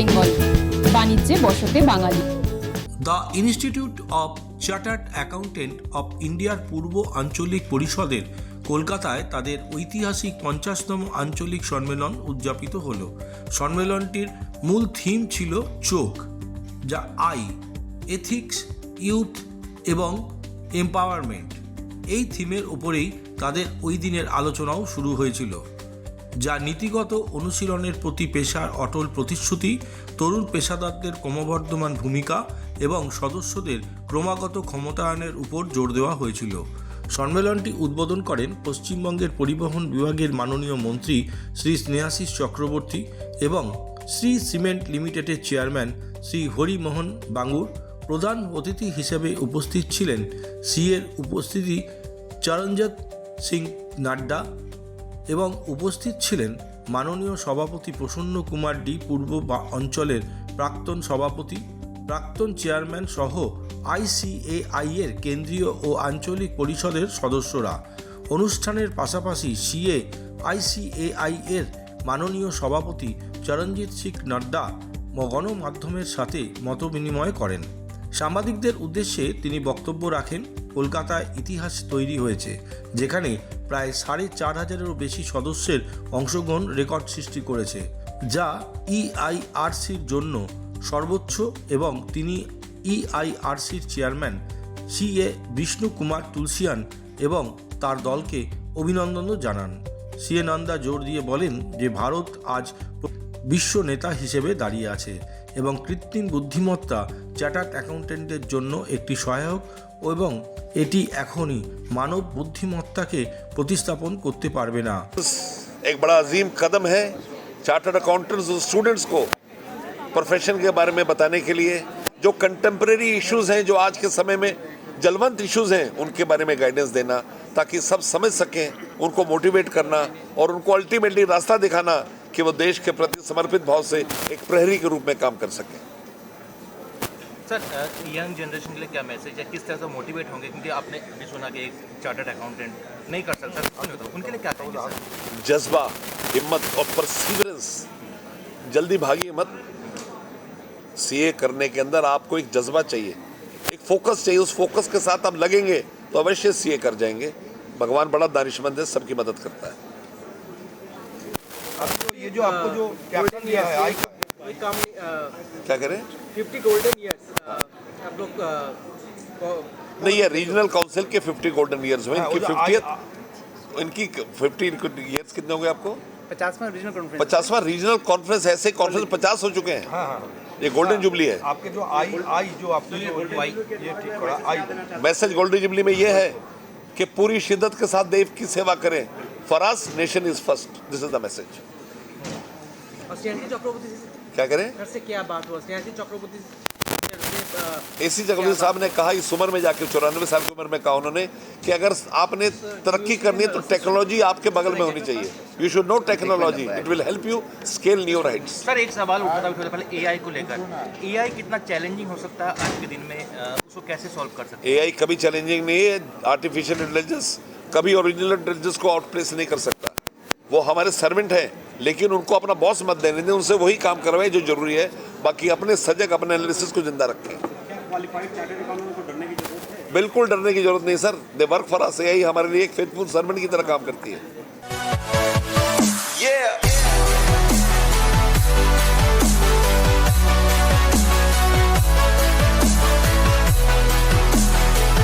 বেঙ্গল, বাণিজ্যে বসতে বাঙালি। The institute of chartered accountant of ইন্ডিয়ার পূর্ব আঞ্চলিক পরিষদের কলকাতায় তাদের ঐতিহাসিক পঞ্চাশতম আঞ্চলিক সম্মেলন উদযাপিত হলো। সম্মেলনটির মূল থিম ছিল চোখ, যা আই, এথিক্স, ইউথ এবং এম্পাওয়ারমেন্ট। এই থিমের উপরেই তাদের ওই দিনের আলোচনাও শুরু হয়েছিল। যা নীতিগত অনুশীলনের প্রতি পেশার অটল প্রতিশ্রুতি, তরুণ পেশাদারদের ক্রমবর্ধমান ভূমিকা এবং সদস্যদের ক্রমাগত ক্ষমতায়নের উপর জোর দেওয়া হয়েছিল। সম্মেলনটি উদ্বোধন করেন পশ্চিমবঙ্গের পরিবহন বিভাগের মাননীয় মন্ত্রী শ্রী স্নেহাশিস চক্রবর্তী এবং শ্রী সিমেন্ট লিমিটেডের চেয়ারম্যান শ্রী হরিমোহন বাঙ্গুর। প্রধান অতিথি হিসেবে উপস্থিত ছিলেন সিএর উপস্থিতি চরঞ্জিত সিং নাড্ডা এবং উপস্থিত ছিলেন মাননীয় সভাপতি প্রসন্ন কুমার ডি পূর্ব বা অঞ্চলের প্রাক্তন সভাপতি, প্রাক্তন চেয়ারম্যান সহ আইসিএআই এর কেন্দ্রীয় ও আঞ্চলিক পরিষদের সদস্যরা। অনুষ্ঠানের পাশাপাশি সিএ আইসিএআই এর মাননীয় সভাপতি চরণজিৎ সিং নাড্ডা গণমাধ্যমের সাথে মতবিনিময় করেন। সাংবাদিকদের উদ্দেশ্যে তিনি বক্তব্য রাখেন কলকাতায় ইতিহাস তৈরি হয়েছে, যেখানে প্রায় সাড়ে চার হাজারেরও বেশি সদস্যের অংশগ্রহণ রেকর্ড সৃষ্টি করেছে, যা E ইআইআরসির জন্য সর্বোচ্চ এবং তিনি E ইআইআরসির chairman C A Bishnu Kumar Tulsian এবং তার দলকে অভিনন্দনও জানান। সিএ নন্দা জোর দিয়ে বলেন যে, ভারত আজ বিশ্ব নেতা হিসেবে দাঁড়িয়ে আছে। এবং কৃত্রিম বুদ্ধিমত্তা চার্টার্ড অ্যাকাউন্টেন্টের জন্য একটি সহায়ক এবং এটি এখনই মানব বুদ্ধিমত্তাকে প্রতিস্থাপন করতে পারবে না एक बड़ा अजीम कदम है चार्टर्ड अकाउंटेंट्स स्टूडेंट्स को प्रोफेशन के बारे में बताने के लिए जो कंटेम्प्रेरी इश्यूज हैं जो आज के समय में जलवंत इश्यूज हैं उनके बारे में गाइडेंस देना ताकि सब समझ सकें उनको मोटिवेट करना और उनको अल्टीमेटली रास्ता दिखाना कि वो देश के प्रति समर्पित भाव से एक प्रहरी के रूप में काम कर सकें। सर यंग जनरेशन के लिए क्या मैसेज है किस तरह से मोटिवेट होंगे? क्योंकि आपने अभी सुना कि एक चार्टर्ड अकाउंटेंट नहीं कर सकता। उनके लिए क्या कहेंगे जज्बा हिम्मत और परसिवरेंस जल्दी भागिए मत। सीए करने के अंदर आपको एक जज्बा चाहिए। एक फोकस चाहिए। उस फोकस के साथ आप लगेंगे तो अवश्य सीए कर जाएँगे। भगवान बड़ा दानिशमंद है सबकी मदद करता है। आपको ये जो आपको जो कैप्टन दिया है आई का क्या करें? फिफ्टी गोल्डन ईयर्स आप लोग नहीं ये रीजनल काउंसिल के 50 गोल्डन ईयर्स हुए हाँ, इनकी फिफ्टी इनकी 50 ईयर्स कितने हो गए आपको? पचासवां रीजनल कॉन्फ्रेंस पचासवां रीजनल कॉन्फ्रेंस ऐसे कॉन्फ्रेंस पचास हो चुके हैं। हाँ हाँ। ये गोल्डन जुबली है। आपके जो आई आई जो आपके जो आई। ये ठीक पड़ा आई मैसेज गोल्डन जुबली में ये है कि पूरी शिद्दत के साथ देव की सेवा करें। For us nation is first this is the message Chakraborty क्या करें? क्या बात हुआ? चक्रवर्ती एसी जगदीश साहब ने कहा इस उम्र में जाकर चौरानवे साल की उम्र में कहा उन्होंने कि अगर आपने तरक्की करनी है तो टेक्नोलॉजी आपके बगल में होनी चाहिए। You should know technology it will help you scale new rights sir एक सवाल उठा था पहले एआई को लेकर। एआई कितना चैलेंजिंग हो सकता है आज के दिन में? उसको कैसे सॉल्व कर सकते एआई कभी चैलेंजिंग नहीं है। आर्टिफिशियल इंटेलिजेंस कभी ओरिजिनल इंटेलिजेंस को आउटप्लेस नहीं कर सकता। वो हमारे सर्वेंट हैं, लेकिन उनको अपना बॉस मत देने दें, उनसे वही काम करवाए जो ज़रूरी है। बाकी अपने सजग, अपने एनालिसिस को ज़िंदा रखें। बिल्कुल डरने की ज़रूरत नहीं sir they work for us यही हमारे लिए एक फेथफुल सर्वेंट की तरह काम करती है.